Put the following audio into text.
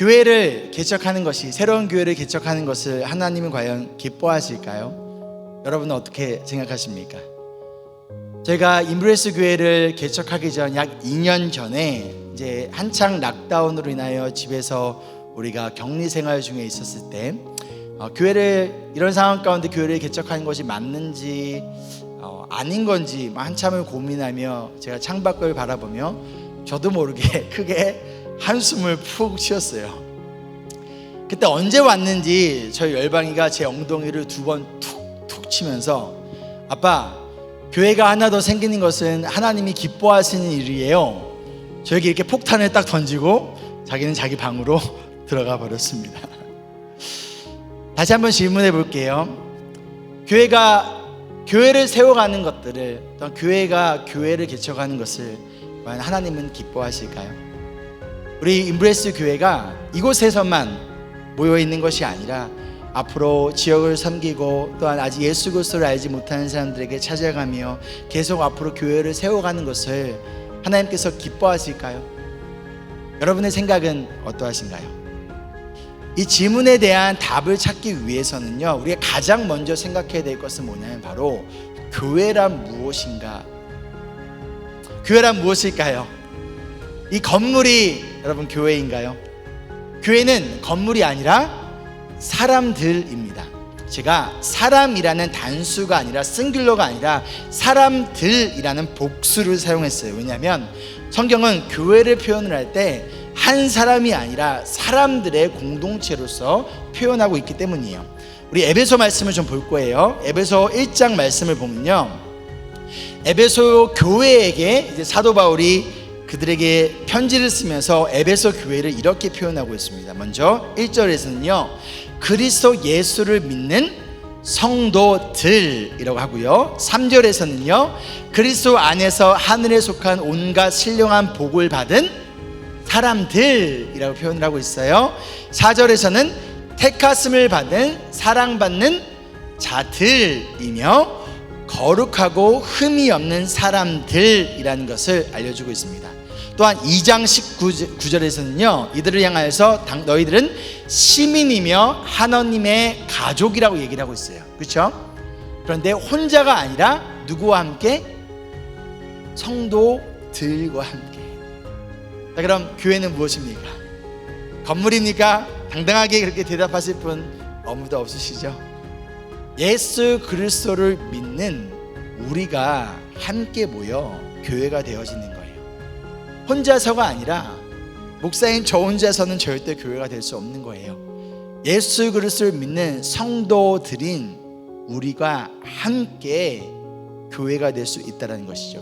교회를 개척하는 것이 새로운 교회를 개척하는 것을 하나님은 과연 기뻐하실까요? 여러분은 어떻게 생각하십니까? 제가 임브레스 교회를 개척하기 전 약 2년 전에 이제 한창 락다운으로 인하여 집에서 우리가 격리 생활 중에 있었을 때 어, 교회를 이런 상황 가운데 교회를 개척하는 것이 맞는지 어, 아닌 건지 한참을 고민하며 제가 창밖을 바라보며 저도 모르게 크게 한숨을 푹 쉬었어요. 그때 언제 왔는지 저희 열방이가 제 엉덩이를 두 번 툭툭 치면서 아빠 교회가 하나 더 생기는 것은 하나님이 기뻐하시는 일이에요. 저에게 이렇게 폭탄을 딱 던지고 자기는 자기 방으로 들어가 버렸습니다. 다시 한번 질문해 볼게요. 교회가 교회를 세워가는 것들을 또 교회가 교회를 개척하는 것을 과연 하나님은 기뻐하실까요? 우리 임브레스 교회가 이곳에서만 모여 있는 것이 아니라 앞으로 지역을 섬기고 또한 아직 예수 그리스도를 알지 못하는 사람들에게 찾아가며 계속 앞으로 교회를 세워가는 것을 하나님께서 기뻐하실까요? 여러분의 생각은 어떠하신가요? 이 질문에 대한 답을 찾기 위해서는요, 우리가 가장 먼저 생각해야 될 것은 뭐냐면 바로 교회란 무엇인가? 교회란 무엇일까요? 이 건물이 여러분 교회인가요? 교회는 건물이 아니라 사람들입니다. 제가 사람이라는 단수가 아니라 싱글러가 아니라 사람들이라는 복수를 사용했어요. 왜냐하면 성경은 교회를 표현을 할 때 한 사람이 아니라 사람들의 공동체로서 표현하고 있기 때문이에요. 우리 에베소 말씀을 좀 볼 거예요. 에베소 1장 말씀을 보면요. 에베소 교회에게 사도 바울이 그들에게 편지를 쓰면서 에베소 교회를 이렇게 표현하고 있습니다. 먼저 1절에서는요. 그리스도 예수를 믿는 성도들이라고 하고요. 3절에서는요. 그리스도 안에서 하늘에 속한 온갖 신령한 복을 받은 사람들이라고 표현을 하고 있어요. 4절에서는 택하심을 받은 사랑받는 자들이며 거룩하고 흠이 없는 사람들이라는 것을 알려주고 있습니다. 또한 2장 19절에서는요, 이들을 향하여서 당- 너희들은 시민이며 하나님의 가족이라고 얘기를 하고 있어요. 그렇죠? 그런데 혼자가 아니라 누구와 함께? 성도들과 함께. 자, 그럼 교회는 무엇입니까? 건물입니까? 당당하게 그렇게 대답하실 분 아무도 없으시죠? 예수 그리스도를 믿는 우리가 함께 모여 교회가 되어지는 거예요. 혼자서가 아니라 목사인 저 혼자서는 절대 교회가 될 수 없는 거예요. 예수 그리스도를 믿는 성도들인 우리가 함께 교회가 될 수 있다는 것이죠.